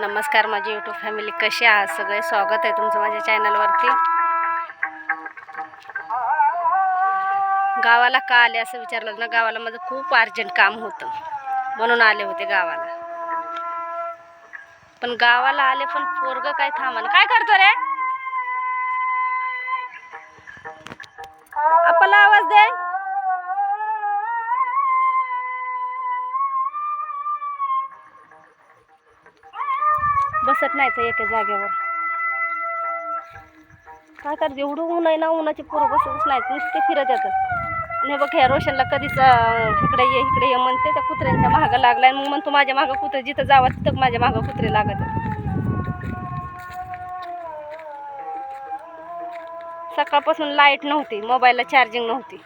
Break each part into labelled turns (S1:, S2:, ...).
S1: नमस्कार माझी YouTube family कशी आहात? सगळे स्वागत आहे तुमचं माझ्या चॅनलवरती गावाला का आले असं विचारलं ना गावाला माझं खूप अर्जंट काम होतं. म्हणून आले होते गावाला. पण गावाला आले पण पोरग काय थांबा काय करतो रे? बसत नाही तर एका जागेवर. काय करते एवढं ऊन आहे ना उन्हाचे पोरं बसतच नाहीत. नुसते फिरत येतात. आणि बघ ह्या रोशनला कधीच इकडे ये इकडे ये म्हणते त्या कुत्र्यांच्या मागं लागलाय. मग म्हणतो माझ्या मागं कुत्रे जिथं जावा तिथं माझ्या मागं कुत्रे लागत. सकाळपासून लाइट नव्हती मोबाईलला चार्जिंग नव्हती.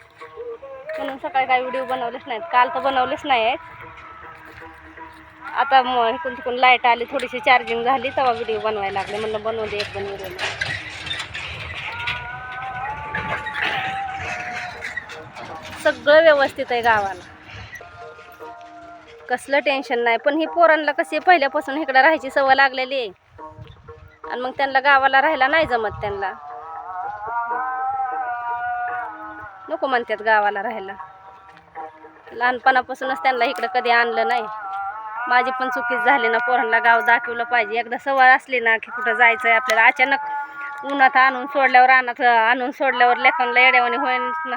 S1: म्हणून सकाळी काही व्हिडिओ बनवलेच नाहीत. काल तर बनवलेच नाही आहेत आता मग इकडून तिकडून लाइट आली थोडीशी चार्जिंग झाली तेव्हा व्हिडिओ बनवायला लागले. म्हणलं बनवू दे एक व्हिडिओ सगळं व्यवस्थित आहे गावाला. कसलं टेन्शन नाही. पण ही पोरांना कशी पहिल्यापासून इकडं राहायची सवय लागलेली आहे. आणि मग त्यांना गावाला राहायला नाही जमत त्यांना. नको म्हणतात गावाला राहायला. लहानपणापासूनच त्यांना इकडं कधी आणलं नाही. माझी पण चुकीच झाली ना पोरांना गाव दाखवलं पाहिजे. एकदा सवय असली ना की कुठं जायचं आहे आपल्याला. अचानक उन्हात आणून सोडल्यावर रानात आणून सोडल्यावर लेखनला येड्यावानी होईल ना.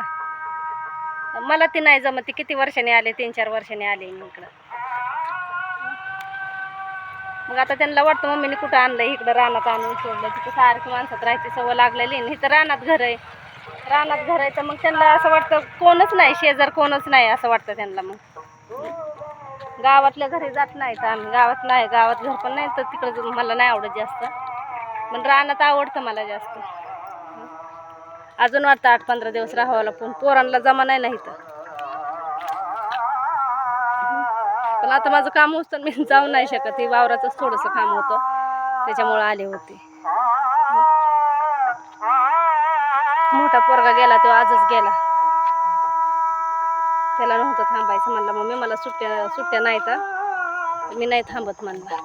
S1: मला ती नाही जमत. ती किती वर्षांनी आले? तीन चार वर्षांनी आले मी इकडं. मग आता त्यांना वाटतं मम्मीने कुठं आणलं इकडं रानात आणून सोडलं. तिथं सारखी माणसात राहायची सवय लागलेली आणि तर रानात घर आहे. रानात घर आहे तर मग त्यांना असं वाटतं कोणच नाही शेजार कोणच नाही असं वाटतं त्यांना मग. गावातल्या घरी जात नाही तर आम्ही. गावात नाही गावात घर पण नाही तर तिकडं मला नाही आवडत जास्त. पण रानात आवडतं मला जास्त. अजून वाटतं आठ पंधरा दिवस राहावं पण पोरांना जमा नाही नाही इथं. पण आता माझं काम होतं तर मी जाऊ नाही शकत. हे वावराचंच थोडंसं काम होतं. त्याच्यामुळं आले होते. मोठा पोरगा गेला तो आजच गेला. त्याला नव्हतं थांबायचं म्हणलं मम्मी मला सुट्ट्या सुट्ट्या नाही तर मी नाही थांबत म्हणला.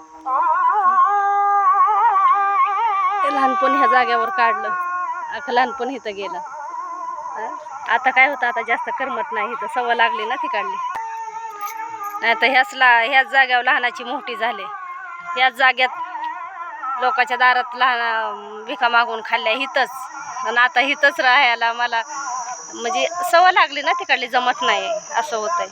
S1: ते लहानपण ह्या जाग्यावर काढलं. अख्खं लहानपण इथं गेलं. आता काय होतं आता जास्त करमत नाही इथं. सवय लागली ना ती काढली. नाही तर ह्याच ला ह्याच जाग्यावर लहानाची मोठी झाले. ह्याच जाग्यात लोकांच्या दारात लहान भिका मागून खाल्ल्या इथंच. आणि आता इथंच राहायला मला म्हणजे सवय लागली ना तिकडली जमत नाही असं होतंय.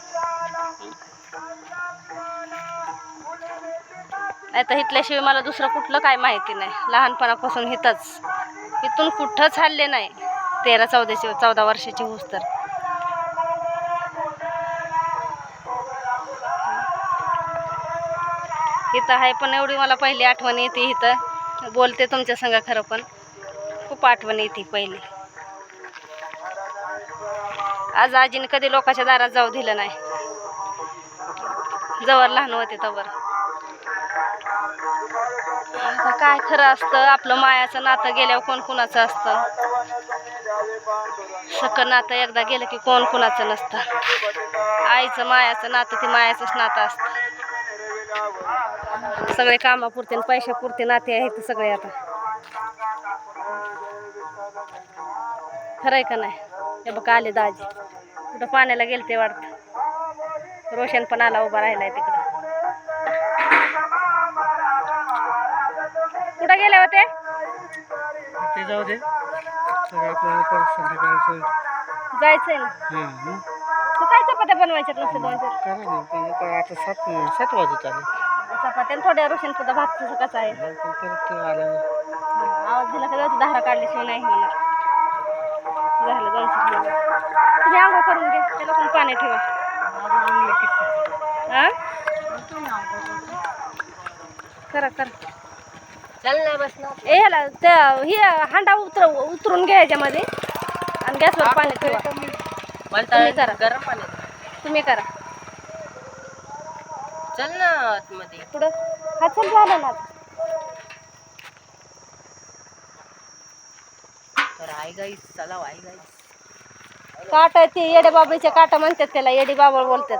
S1: नाही तर इथल्याशिवाय मला दुसरं कुठलं काय माहिती नाही. लहानपणापासून इथंच इथून कुठंच हल्ले नाही. तेरा चौदाची चौदा वर्षाची होस तर. इथं आहे पण एवढी मला पहिली आठवण येते इथं. बोलते तुमच्या संग खरं पण. खूप आठवण येते पहिली. आज आजीने कधी लोकांच्या दारात जाऊ दिलं नाही. जवळ लहान होते तवर. आता काय खरं असतं आपलं मायाचं नातं गेल्यावर कोण कुणाचं असतं? सकं नातं एकदा गेलं की कोण कुणाचं नसतं? आईचं मायाचं नातं ते मायाचंच नातं असतं. सगळे कामापुरते आणि पैशापुरते नाते आहेत सगळे आता. खरं आहे का नाही? हे बघ आले दाजी. कुठं पाण्याला गेलते वाटतं. रोशन पण आला उभा राहिलाय तिकडं. कुठं गेले होते
S2: ते? जाऊ दे. सगळं आपल्याला परत संध्याकाळचं
S1: जायचंय ना?
S2: हां.
S1: तू काय चपात्या बनवायच्यात नसते दोन चार?
S2: करा ना पण आता आता सात सात वाजत आले.
S1: चपात्या आणि थोड्या रोशन सुद्धा भात कसं कसं आहे?
S2: नंतर परत ते आल्यावर.
S1: आवाज दिला का जाऊ धारा काढल्याशिवाय नाही होणार. झालं मिनिटं. तुम्ही आंघोळ करून घे त्याला पण पाणी ठेवा. हा करा करा.
S2: चल ना बस ना
S1: ए ह्याला त्या ही हांडा उतर उतरून घ्या ह्याच्यामध्ये आणि गॅसवर पाणी ठेवा. तुम्ही करा.
S2: गरम पाणी
S1: तुम्ही करा.
S2: चल ना आतमध्ये.
S1: पुढं. हा चल झालं ना.
S2: तर आई चला
S1: काटा ते येडे बाबाचे काटा म्हणतात त्याला येडे बाबा बोलतात.